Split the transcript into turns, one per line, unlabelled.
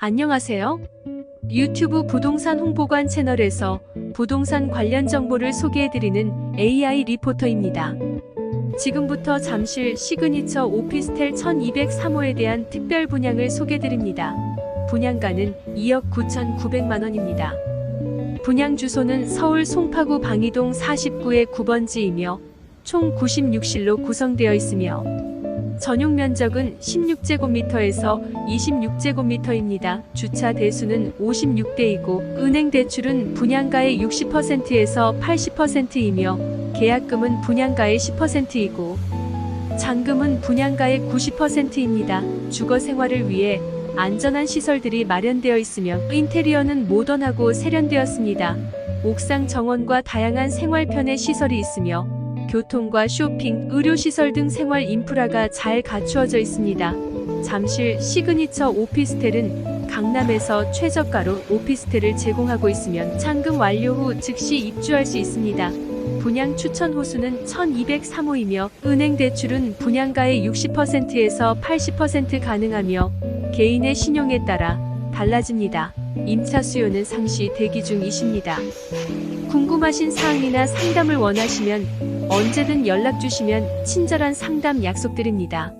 안녕하세요. 유튜브 부동산 홍보관 채널에서 부동산 관련 정보를 소개해드리는 AI 리포터입니다. 지금부터 잠실 시그니처 오피스텔 1203호에 대한 특별 분양을 소개드립니다. 분양가는 2억 9,900만 원입니다. 분양 주소는 서울 송파구 방이동 49의 9번지이며 총 96실로 구성되어 있으며 전용 면적은 16제곱미터에서 26제곱미터입니다. 주차 대수는 56대이고 은행 대출은 분양가의 60%에서 80%이며 계약금은 분양가의 10%이고 잔금은 분양가의 90%입니다. 주거 생활을 위해 안전한 시설들이 마련되어 있으며 인테리어는 모던하고 세련되었습니다. 옥상 정원과 다양한 생활 편의 시설이 있으며 교통과 쇼핑, 의료시설 등 생활 인프라가 잘 갖추어져 있습니다. 잠실 시그니처 오피스텔은 강남에서 최저가로 오피스텔을 제공하고 있으면 잔금 완료 후 즉시 입주할 수 있습니다. 분양 추천 호수는 1203호이며 은행 대출은 분양가의 60%에서 80% 가능하며 개인의 신용에 따라 달라집니다. 임차 수요는 상시 대기 중이십니다. 궁금하신 사항이나 상담을 원하시면 언제든 연락 주시면 친절한 상담 약속드립니다.